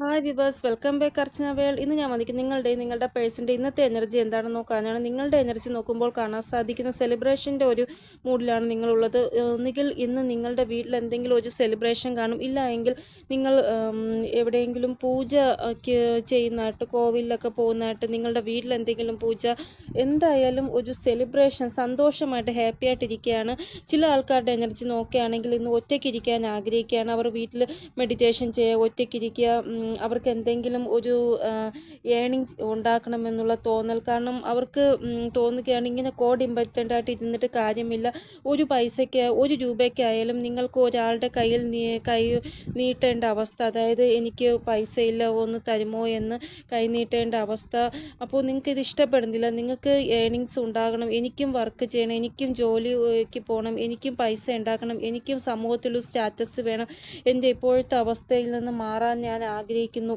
Hi viewers welcome back Archana world ഇന്ന് ഞാൻ വന്നിരിക്കും നിങ്ങളുടെ നിങ്ങളുടെ പേഴ്സിന്റെ ഇന്നത്തെ എനർജി എന്താണെന്ന് നോക്കാനാണ്. നിങ്ങളുടെ എനർജി നോക്കുമ്പോൾ കാണാൻ സാധിക്കുന്ന സെലിബ്രേഷന്റെ ഒരു മൂഡിലാണ് നിങ്ങളുള്ളത്. ഒന്നുകിൽ ഇന്ന് നിങ്ങളുടെ വീട്ടിൽ എന്തെങ്കിലും ഒരു സെലിബ്രേഷൻ കാണും. ഇല്ല എങ്കിൽ നിങ്ങൾ എവിടെയെങ്കിലും പൂജ ഒക്കെ ചെയ്യുന്നതായിട്ട് കോവിലൊക്കെ പോകുന്നതായിട്ട് നിങ്ങളുടെ വീട്ടിൽ എന്തെങ്കിലും പൂജ എന്തായാലും ഒരു സെലിബ്രേഷൻ സന്തോഷമായിട്ട് ഹാപ്പി ആയിട്ടിരിക്കുകയാണ് ചില ആൾക്കാരുടെ എനർജി നോക്കുകയാണെങ്കിൽ ഇന്ന് ഒറ്റയ്ക്കിരിക്കാൻ ആഗ്രഹിക്കുകയാണ്. അവർ വീട്ടിൽ മെഡിറ്റേഷൻ ചെയ്യുക ഒറ്റയ്ക്കിരിക്കുക അവർക്ക് എന്തെങ്കിലും ഒരു ഏണിങ്സ് ഉണ്ടാക്കണമെന്നുള്ള തോന്നൽ. കാരണം അവർക്ക് തോന്നുകയാണ് ഇങ്ങനെ കോഡ് ഇമ്പറ്റന്റ് ആയിട്ട് ഇരുന്നിട്ട് കാര്യമില്ല. ഒരു പൈസയ്ക്ക് ഒരു രൂപയ്ക്കായാലും നിങ്ങൾക്ക് ഒരാളുടെ കയ്യിൽ കൈ നീട്ടേണ്ട അവസ്ഥ അതായത് എനിക്ക് പൈസ ഇല്ല ഒന്ന് തരുമോ എന്ന് കൈ നീട്ടേണ്ട അവസ്ഥ. അപ്പോൾ നിങ്ങൾക്ക് ഇത് ഇഷ്ടപ്പെടുന്നില്ല. നിങ്ങൾക്ക് ഏണിങ്സ് ഉണ്ടാകണം. എനിക്കും വർക്ക് ചെയ്യണം. എനിക്കും ജോലിക്ക് പോകണം. എനിക്കും പൈസ ഉണ്ടാക്കണം. എനിക്കും സമൂഹത്തിലൊരു സ്റ്റാറ്റസ് വേണം. എന്റെ ഇപ്പോഴത്തെ അവസ്ഥയിൽ നിന്ന് മാറാൻ ഞാൻ ആഗ്രഹിക്കുന്നു. ആഗ്രഹിക്കുന്നു.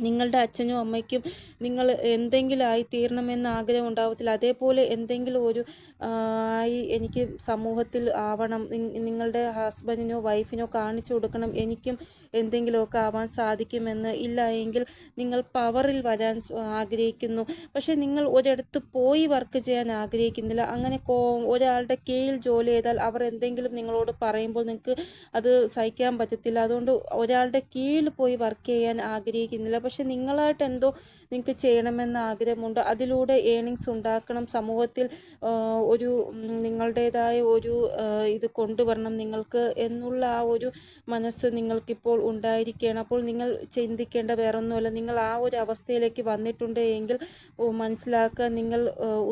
നിങ്ങളുടെ അച്ഛനും അമ്മയ്ക്കും നിങ്ങൾ എന്തെങ്കിലും ആയി തീരണമെന്ന് ആഗ്രഹം ഉണ്ടാവത്തില്ല. അതേപോലെ എന്തെങ്കിലും ഒരു ആയി എനിക്ക് സമൂഹത്തിൽ ആവണം. നിങ്ങളുടെ ഹസ്ബൻഡിനോ വൈഫിനോ കാണിച്ചു കൊടുക്കണം. എനിക്കും എന്തെങ്കിലുമൊക്കെ ആവാൻ സാധിക്കുമെന്ന് ഇല്ല എങ്കിൽ നിങ്ങൾ പവറിൽ വരാൻ ആഗ്രഹിക്കുന്നു. പക്ഷേ നിങ്ങൾ ഒരിടത്ത് പോയി വർക്ക് ചെയ്യാൻ ആഗ്രഹിക്കുന്നില്ല. അങ്ങനെ ഒരാളുടെ കീഴിൽ ജോലി ചെയ്താൽ അവർ എന്തെങ്കിലും നിങ്ങളോട് പറയുമ്പോൾ നിങ്ങൾക്ക് അത് സഹിക്കാൻ പറ്റത്തില്ല. അതുകൊണ്ട് ഒരാളുടെ കീഴിൽ പോയി വർക്ക് ചെയ്യാൻ ആഗ്രഹിക്കുന്നില്ല. പക്ഷെ നിങ്ങളായിട്ട് എന്തോ നിങ്ങൾക്ക് ചെയ്യണമെന്ന് ആഗ്രഹമുണ്ട്. അതിലൂടെ ഏണിങ്സ് ഉണ്ടാക്കണം. സമൂഹത്തിൽ ഒരു നിങ്ങളുടേതായ ഒരു ഇത് കൊണ്ടുവരണം നിങ്ങൾക്ക് എന്നുള്ള ആ ഒരു മനസ്സ് നിങ്ങൾക്കിപ്പോൾ ഉണ്ടായിരിക്കുകയാണ്. അപ്പോൾ നിങ്ങൾ ചിന്തിക്കേണ്ട വേറൊന്നുമല്ല. നിങ്ങൾ ആ ഒരു അവസ്ഥയിലേക്ക് വന്നിട്ടുണ്ട് എങ്കിൽ മനസ്സിലാക്കുക നിങ്ങൾ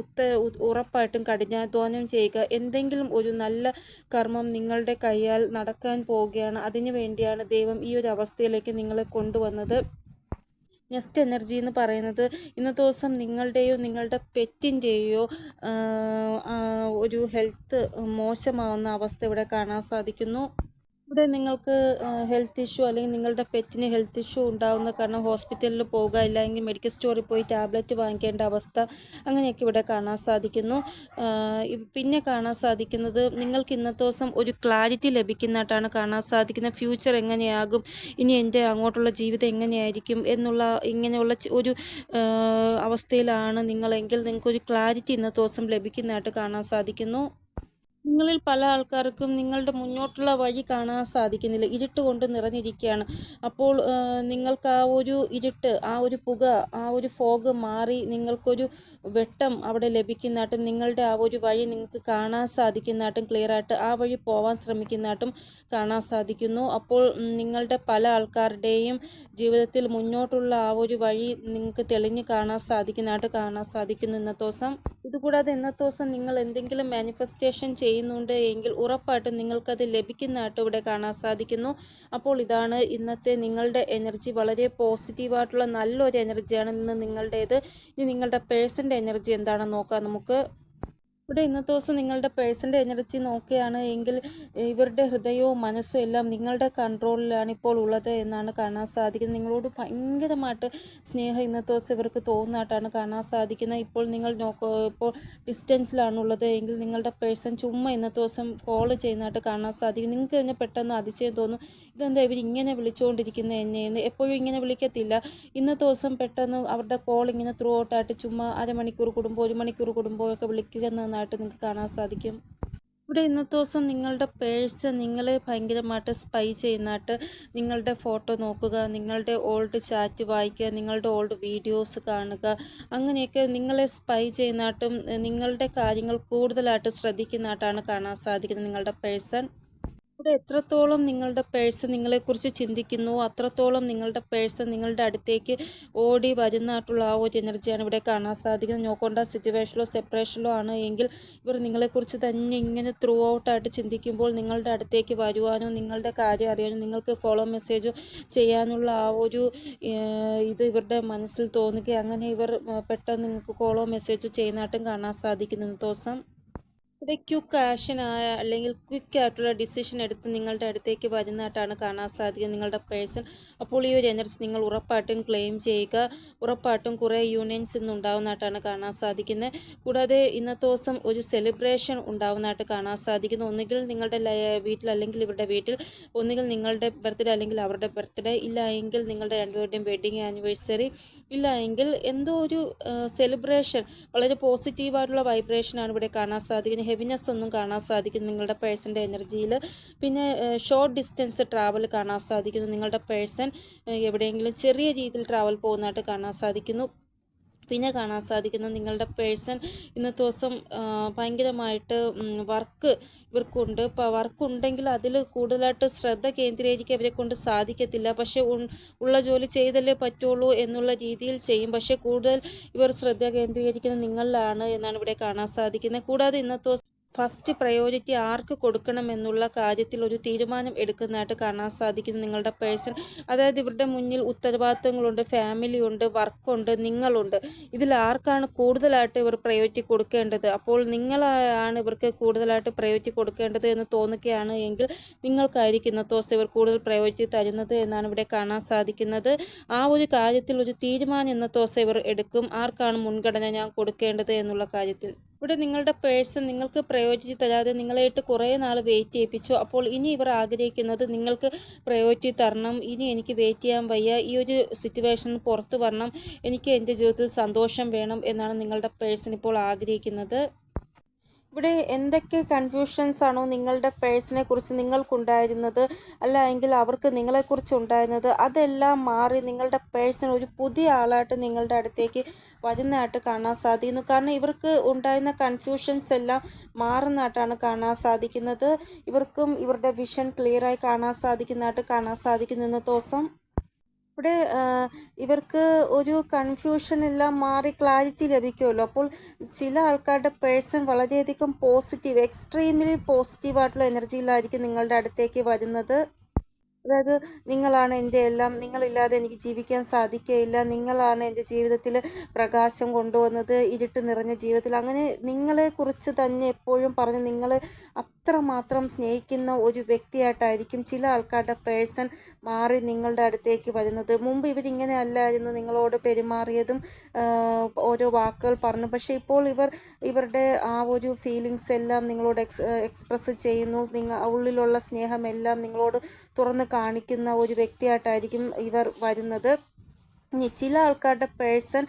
ഉത്ത ഉറപ്പായിട്ടും കഠിനാധ്വാനം ചെയ്യുക. എന്തെങ്കിലും ഒരു നല്ല കർമ്മം നിങ്ങളുടെ കൈയാൽ നടക്കാൻ പോവുകയാണ്. അതിനു വേണ്ടിയാണ് ദൈവം ഈ ഒരു അവസ്ഥയിലേക്ക് നിങ്ങളെ കൊണ്ടുവന്നത്. നെക്സ്റ്റ് എനർജി എന്ന് പറയുന്നത് ഇന്നത്തെ ദിവസം നിങ്ങളുടെയോ നിങ്ങളുടെ പെറ്റിന്റെയോ ഒരു ഹെൽത്ത് മോശമാവുന്ന അവസ്ഥ ഇവിടെ കാണാൻ സാധിക്കുന്നു. ഇവിടെ നിങ്ങൾക്ക് ഹെൽത്ത് ഇഷ്യൂ അല്ലെങ്കിൽ നിങ്ങളുടെ പെറ്റിന് ഹെൽത്ത് ഇഷ്യൂ ഉണ്ടാവുന്ന കാരണം ഹോസ്പിറ്റലിൽ പോവുക ഇല്ലെങ്കിൽ മെഡിക്കൽ സ്റ്റോറിൽ പോയി ടാബ്ലറ്റ് വാങ്ങിക്കേണ്ട അവസ്ഥ അങ്ങനെയൊക്കെ ഇവിടെ കാണാൻ സാധിക്കുന്നു. പിന്നെ കാണാൻ സാധിക്കുന്നത് നിങ്ങൾക്ക് ഇന്നത്തെ ദിവസം ഒരു ക്ലാരിറ്റി ലഭിക്കുന്നതായിട്ടാണ് കാണാൻ സാധിക്കുന്നത്. ഫ്യൂച്ചർ എങ്ങനെയാകും? ഇനി എന്റെ അങ്ങോട്ടുള്ള ജീവിതം എങ്ങനെയായിരിക്കും? എന്നുള്ള ഇങ്ങനെയുള്ള ഒരു അവസ്ഥയിലാണ് നിങ്ങളെങ്കിൽ നിങ്ങൾക്കൊരു ക്ലാരിറ്റി ഇന്നത്തെ ദിവസം ലഭിക്കുന്നതായിട്ട് കാണാൻ സാധിക്കുന്നു. നിങ്ങളിൽ പല ആൾക്കാർക്കും നിങ്ങളുടെ മുന്നോട്ടുള്ള വഴി കാണാൻ സാധിക്കുന്നില്ല. ഇരുട്ട് കൊണ്ട് നിറഞ്ഞിരിക്കുകയാണ്. അപ്പോൾ നിങ്ങൾക്ക് ആ ഒരു ഇരുട്ട് ആ ഒരു പുക ആ ഒരു ഫോഗ് മാറി നിങ്ങൾക്കൊരു വെട്ടം അവിടെ ലഭിക്കുന്നതായിട്ടും നിങ്ങളുടെ ആ ഒരു വഴി നിങ്ങൾക്ക് കാണാൻ സാധിക്കുന്നതായിട്ടും ക്ലിയർ ആയിട്ട് ആ വഴി പോവാൻ ശ്രമിക്കുന്നതായിട്ടും കാണാൻ സാധിക്കുന്നു. അപ്പോൾ നിങ്ങളുടെ പല ആൾക്കാരുടെയും ജീവിതത്തിൽ മുന്നോട്ടുള്ള ആ ഒരു വഴി നിങ്ങൾക്ക് തെളിഞ്ഞ് കാണാൻ സാധിക്കുന്നതായിട്ട് കാണാൻ സാധിക്കുന്നു ഇന്നത്തെ ദിവസം. ഇതുകൂടാതെ ഇന്നത്തെ ദിവസം നിങ്ങൾ എന്തെങ്കിലും മാനിഫെസ്റ്റേഷൻ ചെയ്യുന്നുണ്ട് എങ്കിൽ ഉറപ്പായിട്ടും നിങ്ങൾക്കത് ലഭിക്കുന്നതായിട്ട് ഇവിടെ കാണാൻ സാധിക്കുന്നു. അപ്പോൾ ഇതാണ് ഇന്നത്തെ നിങ്ങളുടെ എനർജി. വളരെ പോസിറ്റീവായിട്ടുള്ള നല്ലൊരു എനർജിയാണ് ഇന്ന് നിങ്ങളുടേത്. ഇനി നിങ്ങളുടെ പേഴ്സന്റെ എനർജി എന്താണെന്ന് നോക്കാം നമുക്ക്. ഇവിടെ ഇന്നത്തെ ദിവസം നിങ്ങളുടെ പേഴ്സന്റെ എനർജി നോക്കുകയാണ് എങ്കിൽ ഇവരുടെ ഹൃദയവും മനസ്സും എല്ലാം നിങ്ങളുടെ കൺട്രോളിലാണ് ഇപ്പോൾ ഉള്ളത് എന്നാണ് കാണാൻ സാധിക്കുന്നത്. നിങ്ങളോട് ഭയങ്കരമായിട്ട് സ്നേഹം ഇന്നത്തെ ദിവസം ഇവർക്ക് തോന്നുന്നതായിട്ടാണ് കാണാൻ സാധിക്കുന്നത്. ഇപ്പോൾ നിങ്ങൾ നോക്കോ ഇപ്പോൾ ഡിസ്റ്റൻസിലാണുള്ളത് എങ്കിൽ നിങ്ങളുടെ പേഴ്സൺ ചുമ്മാ ഇന്നത്തെ ദിവസം കോൾ ചെയ്യുന്നതായിട്ട് കാണാൻ സാധിക്കും. നിങ്ങൾക്ക് തന്നെ പെട്ടെന്ന് അതിശയം തോന്നും ഇതെന്താ ഇവർ ഇങ്ങനെ വിളിച്ചുകൊണ്ടിരിക്കുന്നത് എന്നെ? എന്ന്. എപ്പോഴും ഇങ്ങനെ വിളിക്കത്തില്ല. ഇന്നത്തെ ദിവസം പെട്ടെന്ന് അവരുടെ കോൾ ഇങ്ങനെ ത്രൂ ഔട്ടായിട്ട് ചുമ്മാ അരമണിക്കൂർ കൂടുമ്പോൾ ഒരു മണിക്കൂർ കൂടുമ്പോൾ വിളിക്കുക വിളിക്കുക എന്നതായിട്ട് നിങ്ങൾക്ക് കാണാൻ സാധിക്കും. ഇവിടെ ഇന്നത്തെ ദിവസം നിങ്ങളുടെ പേഴ്സ് നിങ്ങളെ ഭയങ്കരമായിട്ട് സ്പൈ ചെയ്യുന്നതായിട്ട് നിങ്ങളുടെ ഫോട്ടോ നോക്കുക നിങ്ങളുടെ ഓൾഡ് ചാറ്റ് വായിക്കുക നിങ്ങളുടെ ഓൾഡ് വീഡിയോസ് കാണുക അങ്ങനെയൊക്കെ നിങ്ങളെ സ്പൈ ചെയ്യുന്നതായിട്ടും നിങ്ങളുടെ കാര്യങ്ങൾ കൂടുതലായിട്ട് ശ്രദ്ധിക്കുന്നതായിട്ടാണ് കാണാൻ സാധിക്കുന്നത് നിങ്ങളുടെ പേഴ്സൺ ഇവിടെ എത്രത്തോളം നിങ്ങളുടെ പേഴ്സ് നിങ്ങളെക്കുറിച്ച് ചിന്തിക്കുന്നു അത്രത്തോളം നിങ്ങളുടെ പേഴ്സ് നിങ്ങളുടെ അടുത്തേക്ക് ഓടി വരുന്നതായിട്ടുള്ള ആ ഒരു എനർജിയാണ് ഇവിടെ കാണാൻ സാധിക്കുന്നത്. നോക്കേണ്ട സിറ്റുവേഷനിലോ സെപ്പറേഷനിലോ ആണ് എങ്കിൽ ഇവർ നിങ്ങളെക്കുറിച്ച് തന്നെ ഇങ്ങനെ ത്രൂ ഔട്ടായിട്ട് ചിന്തിക്കുമ്പോൾ നിങ്ങളുടെ അടുത്തേക്ക് വരുവാനോ നിങ്ങളുടെ കാര്യം അറിയാനോ നിങ്ങൾക്ക് കോളോ മെസ്സേജോ ചെയ്യാനുള്ള ആ ഒരു ഇത് ഇവരുടെ മനസ്സിൽ തോന്നുകയും അങ്ങനെ ഇവർ പെട്ടെന്ന് നിങ്ങൾക്ക് കോളോ മെസ്സേജോ ചെയ്യുന്നതായിട്ടും കാണാൻ സാധിക്കുന്നു. ദിവസം ഇവിടെ ക്വിക്ക് ആക്ഷനായ അല്ലെങ്കിൽ ക്വിക്ക് ആയിട്ടുള്ള ഡിസിഷൻ എടുത്ത് നിങ്ങളുടെ അടുത്തേക്ക് വരുന്നതായിട്ടാണ് കാണാൻ സാധിക്കുന്നത്. നിങ്ങളുടെ പേഴ്സൺ അപ്പോൾ ഈ ഒരു എനർജി നിങ്ങൾ ഉറപ്പായിട്ടും ക്ലെയിം ചെയ്യുക. ഉറപ്പായിട്ടും കുറേ യൂണിയൻസ് ഇന്ന് ഉണ്ടാവുന്നതായിട്ടാണ് കാണാൻ സാധിക്കുന്നത്. കൂടാതെ ഇന്നത്തെ ദിവസം ഒരു സെലിബ്രേഷൻ ഉണ്ടാവുന്നതായിട്ട് കാണാൻ സാധിക്കുന്നു. ഒന്നുകിൽ നിങ്ങളുടെ വീട്ടിൽ അല്ലെങ്കിൽ ഇവരുടെ വീട്ടിൽ ഒന്നുകിൽ നിങ്ങളുടെ ബർത്ത്ഡേ അല്ലെങ്കിൽ അവരുടെ ബർത്ത്ഡേ ഇല്ല എങ്കിൽ നിങ്ങളുടെ രണ്ടുപേരുടെയും വെഡിങ് ആനിവേഴ്സറി ഇല്ല എങ്കിൽ എന്തോ ഒരു സെലിബ്രേഷൻ വളരെ പോസിറ്റീവായിട്ടുള്ള വൈബ്രേഷനാണ് ഇവിടെ കാണാൻ സാധിക്കുന്നത്. ഹെവിനെസ് ഒന്നും കാണാൻ സാധിക്കുന്നു നിങ്ങളുടെ പേഴ്സന്റെ എനർജിയിൽ. പിന്നെ ഷോർട്ട് ഡിസ്റ്റൻസ് ട്രാവൽ കാണാൻ സാധിക്കുന്നു. നിങ്ങളുടെ പേഴ്സൺ എവിടെയെങ്കിലും ചെറിയ രീതിയിൽ ട്രാവൽ പോകുന്നതായിട്ട് കാണാൻ സാധിക്കുന്നു. പിന്നെ കാണാൻ സാധിക്കുന്നത് നിങ്ങളുടെ പേഴ്സൺ ഇന്നത്തെ ദിവസം ഭയങ്കരമായിട്ട് വർക്ക് ഇവർക്കുണ്ട്. ഇപ്പോൾ വർക്ക് ഉണ്ടെങ്കിൽ അതിൽ കൂടുതലായിട്ട് ശ്രദ്ധ കേന്ദ്രീകരിക്കാൻ ഇവരെ കൊണ്ട് സാധിക്കത്തില്ല. പക്ഷേ ഉള്ള ജോലി ചെയ്തല്ലേ പറ്റുള്ളൂ എന്നുള്ള രീതിയിൽ ചെയ്യും. പക്ഷേ കൂടുതൽ ഇവർ ശ്രദ്ധ കേന്ദ്രീകരിക്കുന്നത് നിങ്ങളിലാണ് എന്നാണ് ഇവിടെ കാണാൻ സാധിക്കുന്നത്. കൂടാതെ ഇന്നത്തെ ദിവസം ഫസ്റ്റ് പ്രയോറിറ്റി ആർക്ക് കൊടുക്കണം എന്നുള്ള കാര്യത്തിൽ ഒരു തീരുമാനം എടുക്കുന്നതായിട്ട് കാണാൻ സാധിക്കുന്നു നിങ്ങളുടെ പേഴ്സൺ. അതായത് ഇവരുടെ മുന്നിൽ ഉത്തരവാദിത്തങ്ങളുണ്ട് ഫാമിലി ഉണ്ട് വർക്കുണ്ട് നിങ്ങളുണ്ട്. ഇതിൽ ആർക്കാണ് കൂടുതലായിട്ട് ഇവർ പ്രയോറിറ്റി കൊടുക്കേണ്ടത്? അപ്പോൾ നിങ്ങളാണ് ഇവർക്ക് കൂടുതലായിട്ട് പ്രയോറിറ്റി കൊടുക്കേണ്ടത് എന്ന് തോന്നുകയാണ് എങ്കിൽ നിങ്ങൾക്കായിരിക്കും ഇന്നത്തെ ദിവസം ഇവർ കൂടുതൽ പ്രയോറിറ്റി തരുന്നത് എന്നാണ് ഇവിടെ കാണാൻ സാധിക്കുന്നത്. ആ ഒരു കാര്യത്തിൽ ഒരു തീരുമാനം എന്ന ദിവസം ഇവർ എടുക്കും. ആർക്കാണ് മുൻഗണന ഞാൻ കൊടുക്കേണ്ടത് എന്നുള്ള കാര്യത്തിൽ? ഇവിടെ നിങ്ങളുടെ പേഴ്സൺ നിങ്ങൾക്ക് പ്രയോജിച്ച് തരാതെ നിങ്ങളായിട്ട് കുറേ നാൾ വെയിറ്റ് ചെയ്യിപ്പിച്ചു. അപ്പോൾ ഇനി ഇവർ ആഗ്രഹിക്കുന്നത് നിങ്ങൾക്ക് പ്രയോറിറ്റി തരണം. ഇനി എനിക്ക് വെയിറ്റ് ചെയ്യാൻ വയ്യ. ഈ ഒരു സിറ്റുവേഷൻ പുറത്ത് വരണം. എനിക്ക് എന്റെ ജീവിതത്തിൽ സന്തോഷം വേണം എന്നാണ് നിങ്ങളുടെ പേഴ്സൺ ഇപ്പോൾ ആഗ്രഹിക്കുന്നത്. ഇവിടെ എന്തൊക്കെ കൺഫ്യൂഷൻസ് ആണോ നിങ്ങളുടെ പേഴ്സിനെ കുറിച്ച് നിങ്ങൾക്കുണ്ടായിരുന്നത്? അല്ല എങ്കിൽ അവർക്ക് നിങ്ങളെക്കുറിച്ച് ഉണ്ടായിരുന്നത്? അതെല്ലാം മാറി നിങ്ങളുടെ പേഴ്സൺ ഒരു പുതിയ ആളായിട്ട് നിങ്ങളുടെ അടുത്തേക്ക് വരുന്നതായിട്ട് കാണാൻ സാധിക്കുന്നു. കാരണം ഇവർക്ക് ഉണ്ടായിരുന്ന കൺഫ്യൂഷൻസ് എല്ലാം മാറുന്നതായിട്ടാണ് കാണാൻ സാധിക്കുന്നത്. ഇവർക്കും ഇവരുടെ വിഷൻ ക്ലിയറായി കാണാൻ സാധിക്കുന്നതായിട്ട് കാണാൻ സാധിക്കുന്നു ഇന്നത്തെ ദിവസം. ഇവിടെ ഇവർക്ക് ഒരു കൺഫ്യൂഷൻ എല്ലാം മാറി ക്ലാരിറ്റി ലഭിക്കുമല്ലോ. അപ്പോൾ ചില ആൾക്കാരുടെ പേഴ്സൺ വളരെയധികം പോസിറ്റീവ് എക്സ്ട്രീംലി പോസിറ്റീവായിട്ടുള്ള എനർജിയിലായിരിക്കും നിങ്ങളുടെ അടുത്തേക്ക് വരുന്നത്. അതായത് നിങ്ങളാണ് എന്റെ എല്ലാം നിങ്ങളില്ലാതെ എനിക്ക് ജീവിക്കാൻ സാധിക്കുകയില്ല നിങ്ങളാണ് എന്റെ ജീവിതത്തിൽ പ്രകാശം കൊണ്ടുവന്നത് ഇരുട്ട് നിറഞ്ഞ ജീവിതത്തിൽ. അങ്ങനെ നിങ്ങളെക്കുറിച്ച് തന്നെ എപ്പോഴും പറഞ്ഞ് നിങ്ങൾ അത്രമാത്രം സ്നേഹിക്കുന്ന ഒരു വ്യക്തിയായിട്ടായിരിക്കും ചില ആൾക്കാരുടെ പേഴ്സൺ മാറി നിങ്ങളുടെ അടുത്തേക്ക് വരുന്നത്. മുമ്പ് ഇവരിങ്ങനെ അല്ലായിരുന്നു നിങ്ങളോട് പെരുമാറിയതും ഓരോ വാക്കുകൾ പറഞ്ഞു. പക്ഷേ ഇപ്പോൾ ഇവർ ഇവരുടെ ആ ഒരു ഫീലിങ്സ് എല്ലാം നിങ്ങളോട് എക്സ് എക്സ്പ്രസ് ചെയ്യുന്നു. നിങ്ങൾ ഉള്ളിലുള്ള സ്നേഹമെല്ലാം നിങ്ങളോട് തുറന്ന് കാണിക്കുന്ന ഒരു വ്യക്തിയായിട്ടായിരിക്കും ഇവർ വരുന്നത്. ചില ആൾക്കാരുടെ പേഴ്സൺ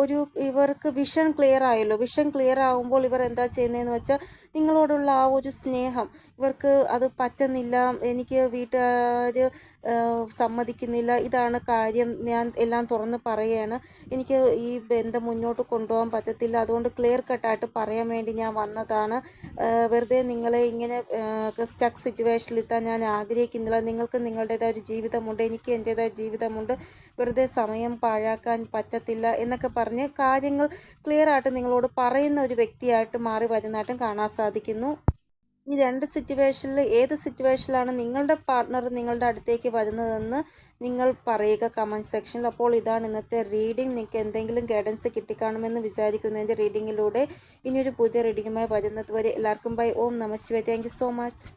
ഒരു ഇവർക്ക് വിഷൻ ക്ലിയർ ആയല്ലോ. വിഷൻ ക്ലിയർ ആകുമ്പോൾ ഇവർ എന്താ ചെയ്യുന്നതെന്ന് വെച്ചാൽ നിങ്ങളോടുള്ള ആ ഒരു സ്നേഹം. ഇവർക്ക് അത് പറ്റുന്നില്ല എനിക്ക് വീട്ടുകാർ സമ്മതിക്കുന്നില്ല ഇതാണ് കാര്യം ഞാൻ എല്ലാം തുറന്ന് പറയുകയാണ് എനിക്ക് ഈ ബന്ധം മുന്നോട്ട് കൊണ്ടുപോകാൻ പറ്റത്തില്ല. അതുകൊണ്ട് ക്ലിയർ കട്ടായിട്ട് പറയാൻ വേണ്ടി ഞാൻ വന്നതാണ്. വെറുതെ നിങ്ങളെ ഇങ്ങനെ സ്റ്റക്ക് സിറ്റുവേഷനിൽ എത്താൻ ഞാൻ ആഗ്രഹിക്കുന്നില്ല. നിങ്ങൾക്ക് നിങ്ങളുടേതായ ഒരു ജീവിതമുണ്ട് എനിക്ക് എന്റേതായ ജീവിതമുണ്ട്. വെറുതെ സമയം പാഴാക്കാൻ പറ്റത്തില്ല എന്നൊക്കെ പറഞ്ഞ് കാര്യങ്ങൾ ക്ലിയർ ആയിട്ട് നിങ്ങളോട് പറയുന്ന ഒരു വ്യക്തിയായിട്ട് മാറി വരുന്നതായിട്ടും കാണാൻ സാധിക്കുന്നു. ഈ രണ്ട് സിറ്റുവേഷനിൽ ഏത് സിറ്റുവേഷനിലാണ് നിങ്ങളുടെ പാർട്ട്ണർ നിങ്ങളുടെ അടുത്തേക്ക് വരുന്നതെന്ന് നിങ്ങൾ പറയുക കമന്റ് സെക്ഷനിൽ അപ്പോൾ ഇതാണ് ഇന്നത്തെ റീഡിംഗ് നിങ്ങൾക്ക് എന്തെങ്കിലും ഗൈഡൻസ് കിട്ടിക്കാണുമെന്ന് വിചാരിക്കുന്നതിന്റെ റീഡിങ്ങിലൂടെ ഇനിയൊരു പുതിയ റീഡിങ്ങുമായി വരുന്നത് വരെ എല്ലാവർക്കും ബൈ ഓം നമ ശിവ താങ്ക് സോ മച്ച്